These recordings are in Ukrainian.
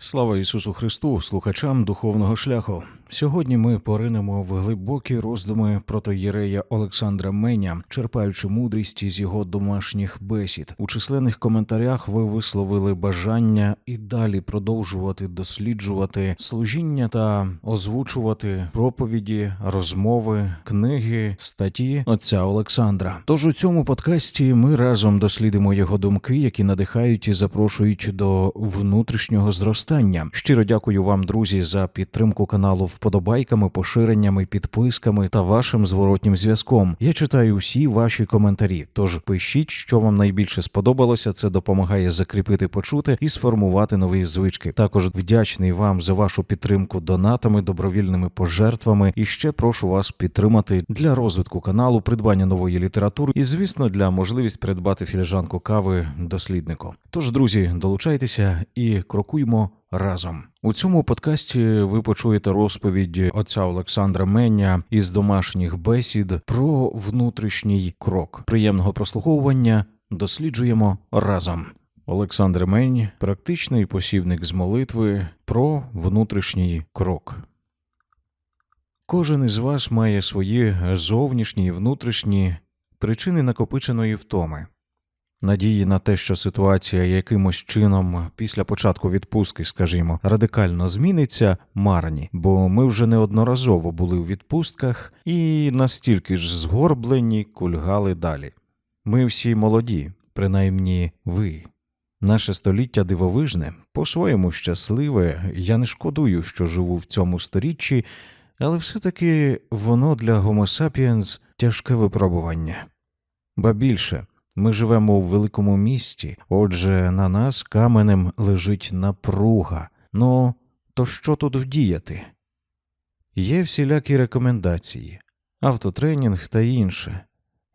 Слава Ісусу Христу, слухачам духовного шляху. Сьогодні ми поринемо в глибокі роздуми протоєрея Олександра Меня, черпаючи мудрість із його домашніх бесід. У численних коментарях ви висловили бажання і далі продовжувати досліджувати служіння та озвучувати проповіді, розмови, книги, статті отця Олександра. Тож у цьому подкасті ми разом дослідимо його думки, які надихають і запрошують до внутрішнього зростання. Щиро дякую вам, друзі, за підтримку каналу вподобайками, поширеннями, підписками та вашим зворотнім зв'язком. Я читаю всі ваші коментарі. Тож пишіть, що вам найбільше сподобалося. Це допомагає закріпити почути і сформувати нові звички. Також вдячний вам за вашу підтримку донатами, добровільними пожертвами. І ще прошу вас підтримати для розвитку каналу, придбання нової літератури і, звісно, для можливість придбати філіжанку кави досліднику. Тож, друзі, долучайтеся і крокуємо разом. У цьому подкасті ви почуєте розповідь отця Олександра Меня із домашніх бесід про внутрішній крок. Приємного прослуховування досліджуємо разом. Олександр Мень, практичний посібник з молитви про внутрішній крок. Кожен із вас має свої зовнішні і внутрішні причини накопиченої втоми. Надії на те, що ситуація якимось чином після початку відпустки, скажімо, радикально зміниться, марні, бо ми вже неодноразово були у відпустках і настільки ж згорблені кульгали далі. Ми всі молоді, принаймні ви. Наше століття дивовижне, по-своєму щасливе. Я не шкодую, що живу в цьому сторіччі, але все-таки воно для Homo тяжке випробування. Ба більше. Ми живемо у великому місті, отже, на нас каменем лежить напруга. Ну, то що тут вдіяти? Є всілякі рекомендації, автотренінг та інше.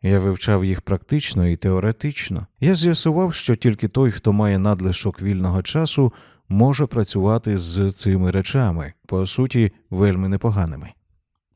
Я вивчав їх практично і теоретично. Я з'ясував, що тільки той, хто має надлишок вільного часу, може працювати з цими речами, по суті, вельми непоганими.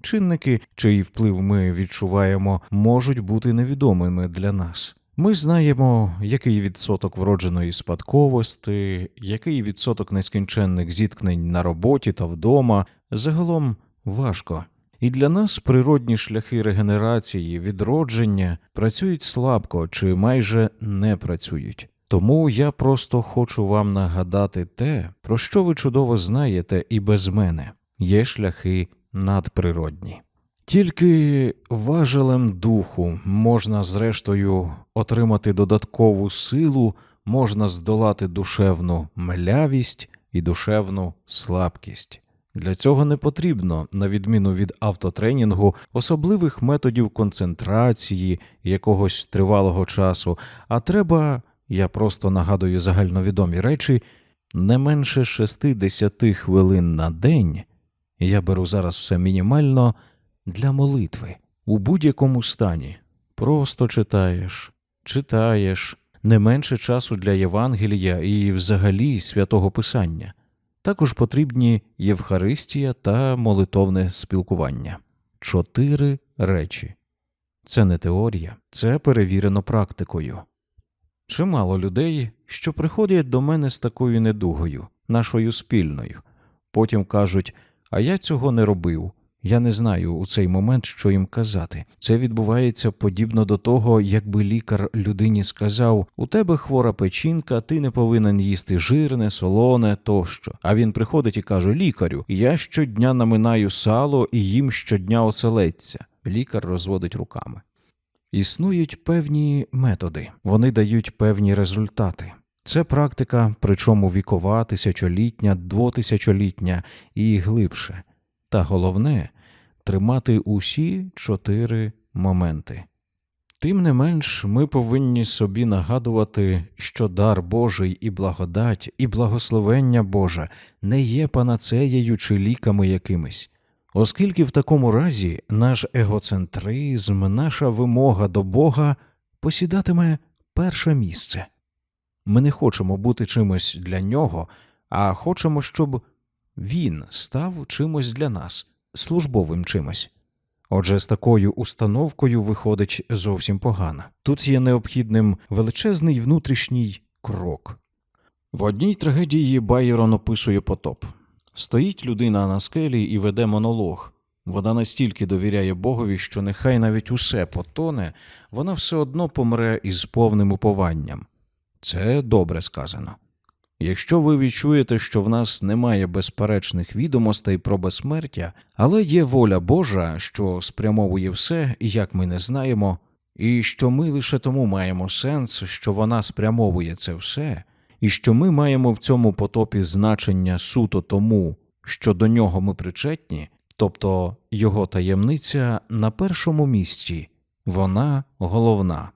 Чинники, чиї вплив ми відчуваємо, можуть бути невідомими для нас. Ми знаємо, який відсоток вродженої спадковості, який відсоток нескінченних зіткнень на роботі та вдома. Загалом важко. І для нас природні шляхи регенерації, відродження працюють слабко чи майже не працюють. Тому я просто хочу вам нагадати те, про що ви чудово знаєте і без мене є шляхи надприродні. Тільки важелем духу можна, зрештою, отримати додаткову силу, можна здолати душевну млявість і душевну слабкість. Для цього не потрібно, на відміну від автотренінгу, особливих методів концентрації якогось тривалого часу, а треба, я просто нагадую загальновідомі речі, не менше 60 хвилин на день. Я беру зараз все мінімально для молитви у будь-якому стані. Просто читаєш, читаєш не менше часу для Євангелія і взагалі святого Писання. Також потрібні Євхаристія та молитовне спілкування. Чотири речі. Це не теорія, це перевірено практикою. Чимало людей, що приходять до мене з такою недугою, нашою спільною. Потім кажуть, а я цього не робив. Я не знаю у цей момент, що їм казати. Це відбувається подібно до того, якби лікар людині сказав: у тебе хвора печінка, ти не повинен їсти жирне, солоне тощо. А він приходить і каже: Лікарю, я щодня наминаю сало і їм щодня оселедця. Лікар розводить руками. Існують певні методи, вони дають певні результати. Це практика, причому вікова, тисячолітня, двотисячолітня і глибше. Та головне тримати усі чотири моменти. Тим не менш, ми повинні собі нагадувати, що дар Божий і благодать, і благословення Боже не є панацеєю чи ліками якимись, оскільки в такому разі наш егоцентризм, наша вимога до Бога посідатиме перше місце. Ми не хочемо бути чимось для нього, а хочемо, щоб він став чимось для нас, службовим чимось. Отже, з такою установкою виходить зовсім погано. Тут є необхідним величезний внутрішній крок. В одній трагедії Байрон описує потоп. Стоїть людина на скелі і веде монолог. Вона настільки довіряє Богові, що нехай навіть усе потоне, вона все одно помре із повним упованням. Це добре сказано. Якщо ви відчуєте, що в нас немає безперечних відомостей про безсмертя, але є воля Божа, що спрямовує все, як ми не знаємо, і що ми лише тому маємо сенс, що вона спрямовує це все, і що ми маємо в цьому потопі значення суто тому, що до нього ми причетні, тобто його таємниця на першому місці, вона головна.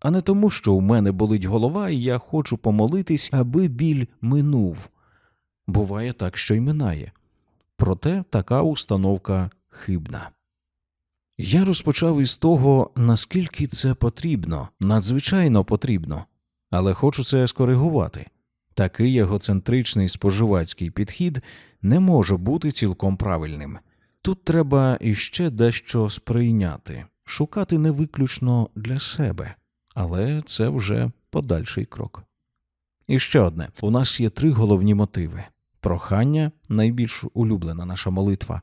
А не тому, що у мене болить голова, і я хочу помолитись, аби біль минув. Буває так, що й минає. Проте така установка хибна. Я розпочав із того, наскільки це потрібно, надзвичайно потрібно, але хочу це скоригувати. Такий егоцентричний споживацький підхід не може бути цілком правильним. Тут треба іще дещо сприйняти, шукати не виключно для себе, але це вже подальший крок. І ще одне: у нас є три головні мотиви: прохання найбільш улюблена наша молитва,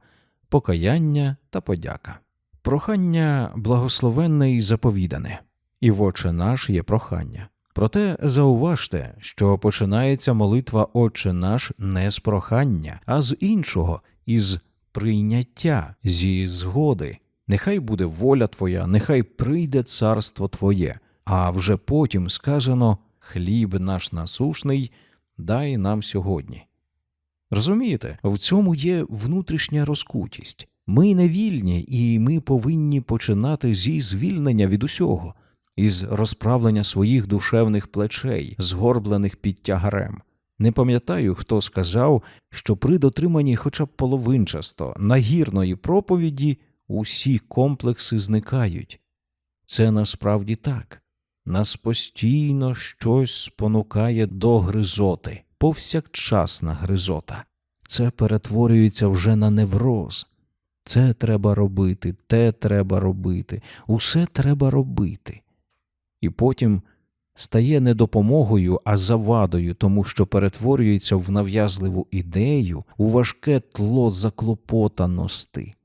покаяння та подяка. Прохання благословенне і заповідане, і в Отче наш є прохання. Проте зауважте, що починається молитва Отче наш не з прохання, а з іншого, із прийняття, зі згоди. Нехай буде воля Твоя, нехай прийде царство Твоє, а вже потім сказано хліб наш насушний, дай нам сьогодні. Розумієте, в цьому є внутрішня розкутість. Ми не вільні, і ми повинні починати зі звільнення від усього, із розправлення своїх душевних плечей, згорблених під тягарем. Не пам'ятаю, хто сказав, що при дотриманні хоча б половинчасто нагірної проповіді усі комплекси зникають. Це насправді так. Нас постійно щось спонукає до гризоти, повсякчасна гризота. Це перетворюється вже на невроз. Це треба робити, те треба робити, усе треба робити. І потім стає не допомогою, а завадою, тому що перетворюється в нав'язливу ідею, у важке тло заклопотаності.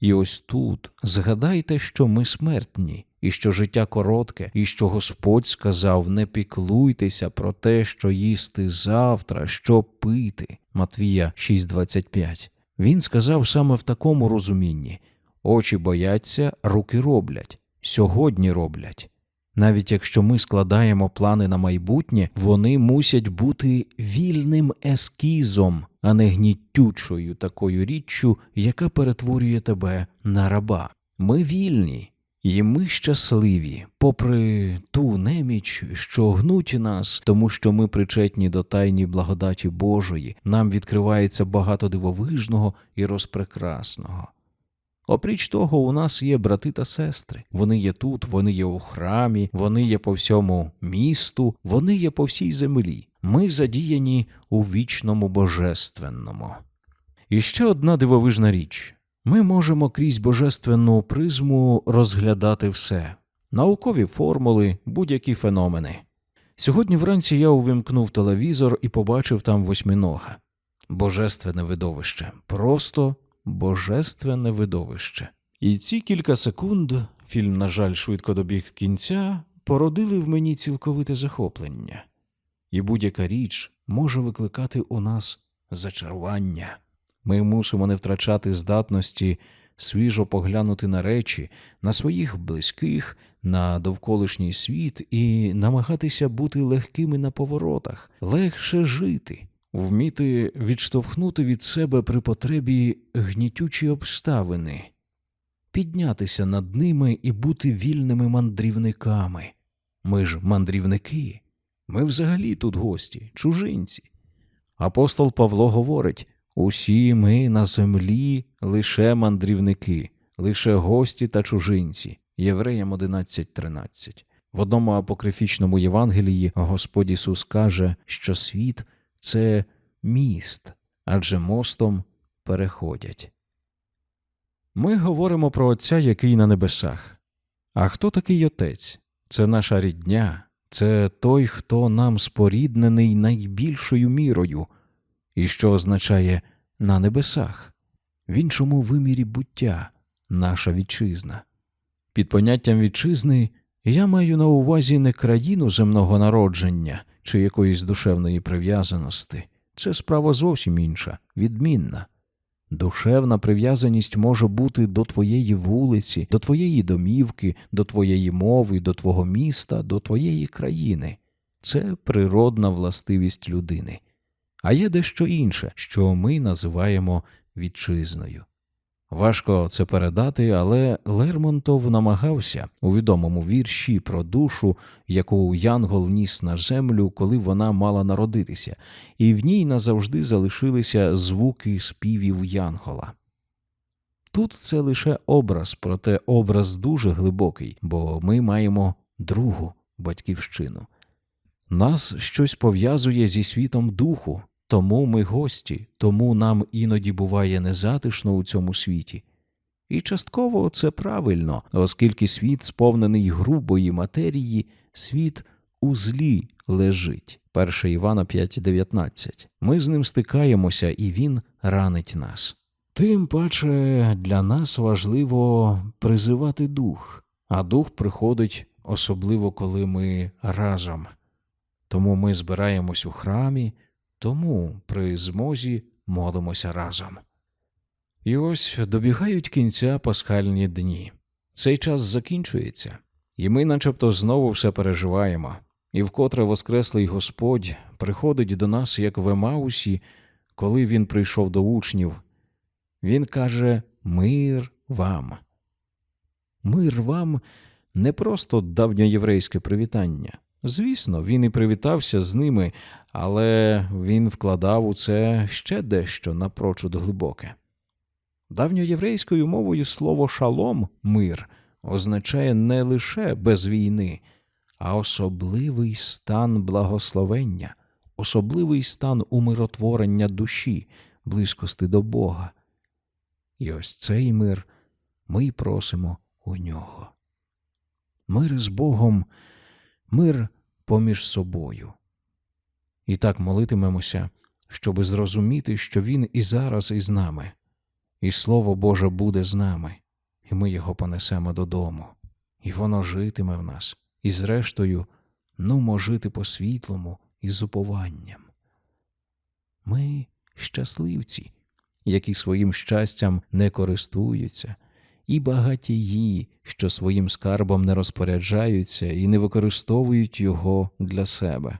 І ось тут згадайте, що ми смертні, і що життя коротке, і що Господь сказав: не піклуйтеся про те, що їсти завтра, що пити. Матвія 6.25. Він сказав саме в такому розумінні очі бояться, руки роблять, сьогодні роблять. Навіть якщо ми складаємо плани на майбутнє, вони мусять бути вільним ескізом, а не гнітючою такою річчю, яка перетворює тебе на раба. Ми вільні, і ми щасливі, попри ту неміч, що гнуть нас, тому що ми причетні до тайні благодаті Божої, нам відкривається багато дивовижного і розпрекрасного. Опріч того, у нас є брати та сестри. Вони є тут, вони є у храмі, вони є по всьому місту, вони є по всій землі. Ми задіяні у вічному божественному. І ще одна дивовижна річ. Ми можемо крізь божественну призму розглядати все наукові формули, будь-які феномени. Сьогодні вранці я увімкнув телевізор і побачив там восьминога. Божественне видовище, просто божественне видовище. І ці кілька секунд, фільм, на жаль, швидко добіг кінця, породили в мені цілковите захоплення, і будь-яка річ може викликати у нас зачарування. Ми мусимо не втрачати здатності свіжо поглянути на речі, на своїх близьких, на довколишній світ і намагатися бути легкими на поворотах, легше жити, вміти відштовхнути від себе при потребі гнітючі обставини, піднятися над ними і бути вільними мандрівниками. Ми ж мандрівники, ми взагалі тут гості, чужинці. Апостол Павло говорить усі ми на землі лише мандрівники, лише гості та чужинці. Євреям 11.13. В одному апокрифічному Євангелії Господь Ісус каже, що світ це міст, адже мостом переходять. Ми говоримо про Отця, який на небесах. А хто такий Отець? Це наша рідня, це той, хто нам споріднений найбільшою мірою, і що означає на небесах, в іншому вимірі буття, наша вітчизна. Під поняттям вітчизни я маю на увазі не країну земного народження чи якоїсь душевної прив'язаності. Це справа зовсім інша, відмінна. Душевна прив'язаність може бути до твоєї вулиці, до твоєї домівки, до твоєї мови, до твого міста, до твоєї країни. Це природна властивість людини. А є дещо інше, що ми називаємо вітчизною. Важко це передати, але Лермонтов намагався у відомому вірші про душу, яку Янгол ніс на землю, коли вона мала народитися, і в ній назавжди залишилися звуки співів Янгола. Тут це лише образ, проте образ дуже глибокий, бо ми маємо другу батьківщину. Нас щось пов'язує зі світом духу, тому ми гості, тому нам іноді буває незатишно у цьому світі. І частково це правильно, оскільки світ сповнений грубої матерії, світ у злі лежить. 1 Івана 5.19. Ми з ним стикаємося, і він ранить нас. Тим паче для нас важливо призивати дух, а дух приходить особливо, коли ми разом. Тому ми збираємось у храмі, тому при змозі молимося разом. І ось добігають кінця пасхальні дні. Цей час закінчується, і ми начебто знову все переживаємо, і вкотре Воскреслий Господь приходить до нас, як в Емаусі, коли він прийшов до учнів. Він каже Мир вам. Мир вам не просто давньоєврейське привітання. Звісно, він і привітався з ними, але він вкладав у це ще дещо напрочуд глибоке. Давньоєврейською мовою слово шалом мир означає не лише без війни, а особливий стан благословення, особливий стан умиротворення душі, близькости до Бога. І ось цей мир ми й просимо у нього. Мир з Богом, мир поміж собою. І так молитимемося, щоби зрозуміти, що Він і зараз із нами, і Слово Боже буде з нами, і ми його понесемо додому, і воно житиме в нас, і зрештою, нумо жити по світлому і з упованням. Ми щасливці, які своїм щастям не користуються, і багатії, що своїм скарбом не розпоряджаються і не використовують його для себе.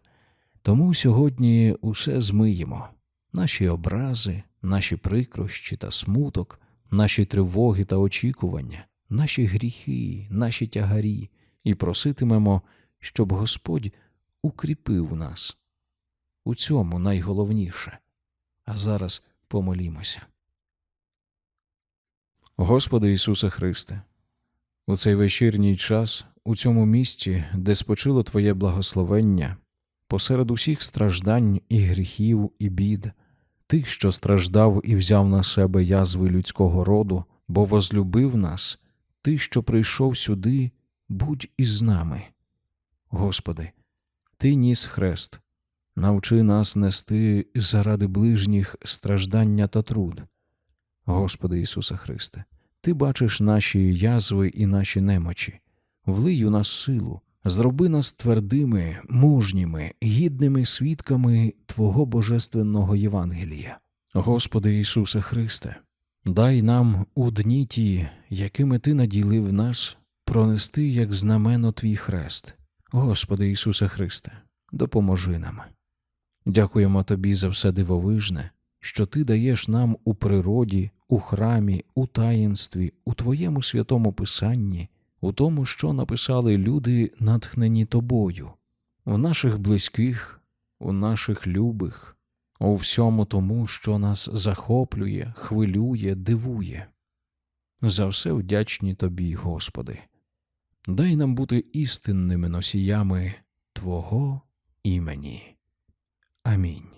Тому сьогодні усе змиємо наші образи, наші прикрощі та смуток, наші тривоги та очікування, наші гріхи, наші тягарі, і проситимемо, щоб Господь укріпив нас. У цьому найголовніше. А зараз помолімося. Господи Ісусе Христе, у цей вечірній час, у цьому місці, де спочило Твоє благословення, посеред усіх страждань і гріхів і бід, Ти, що страждав і взяв на себе язви людського роду, бо возлюбив нас, Ти, що прийшов сюди, будь із нами. Господи, Ти ніс хрест, навчи нас нести заради ближніх страждання та труд. Господи Ісусе Христе, Ти бачиш наші язви і наші немочі, влий у нас силу, зроби нас твердими, мужніми, гідними свідками Твого Божественного Євангелія. Господи Ісусе Христе, дай нам у дні ті, якими Ти наділив нас, пронести як знамено Твій хрест. Господи Ісусе Христе, допоможи нам. Дякуємо Тобі за все дивовижне, що Ти даєш нам у природі, у храмі, у таїнстві, у Твоєму святому Писанні, у тому, що написали люди, натхнені Тобою, в наших близьких, у наших любих, у всьому тому, що нас захоплює, хвилює, дивує. За все вдячні Тобі, Господи. Дай нам бути істинними носіями Твого імені. Амінь.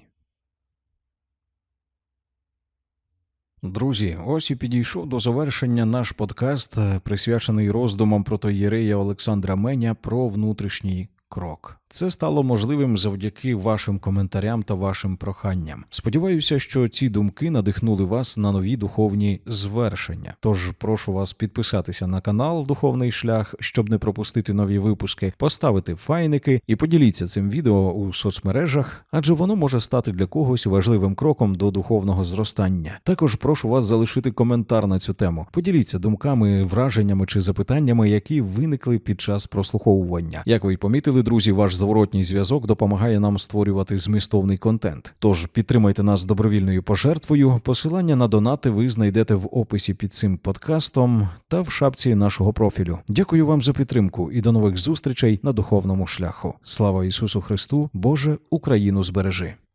Друзі, ось і підійшов до завершення наш подкаст, е, присвячений роздумам протоєрея Олександра Меня про внутрішній крок. Це стало можливим завдяки вашим коментарям та вашим проханням. Сподіваюся, що ці думки надихнули вас на нові духовні звершення. Тож прошу вас підписатися на канал Духовний Шлях, щоб не пропустити нові випуски, поставити файники і поділіться цим відео у соцмережах, адже воно може стати для когось важливим кроком до духовного зростання. Також прошу вас залишити коментар на цю тему. Поділіться думками, враженнями чи запитаннями, які виникли під час прослуховування. Як ви помітили, друзі, ваш зворотній зв'язок допомагає нам створювати змістовний контент. Тож підтримайте нас добровільною пожертвою. Посилання на донати ви знайдете в описі під цим подкастом та в шапці нашого профілю. Дякую вам за підтримку і до нових зустрічей на духовному шляху. Слава Ісусу Христу! Боже, Україну збережи!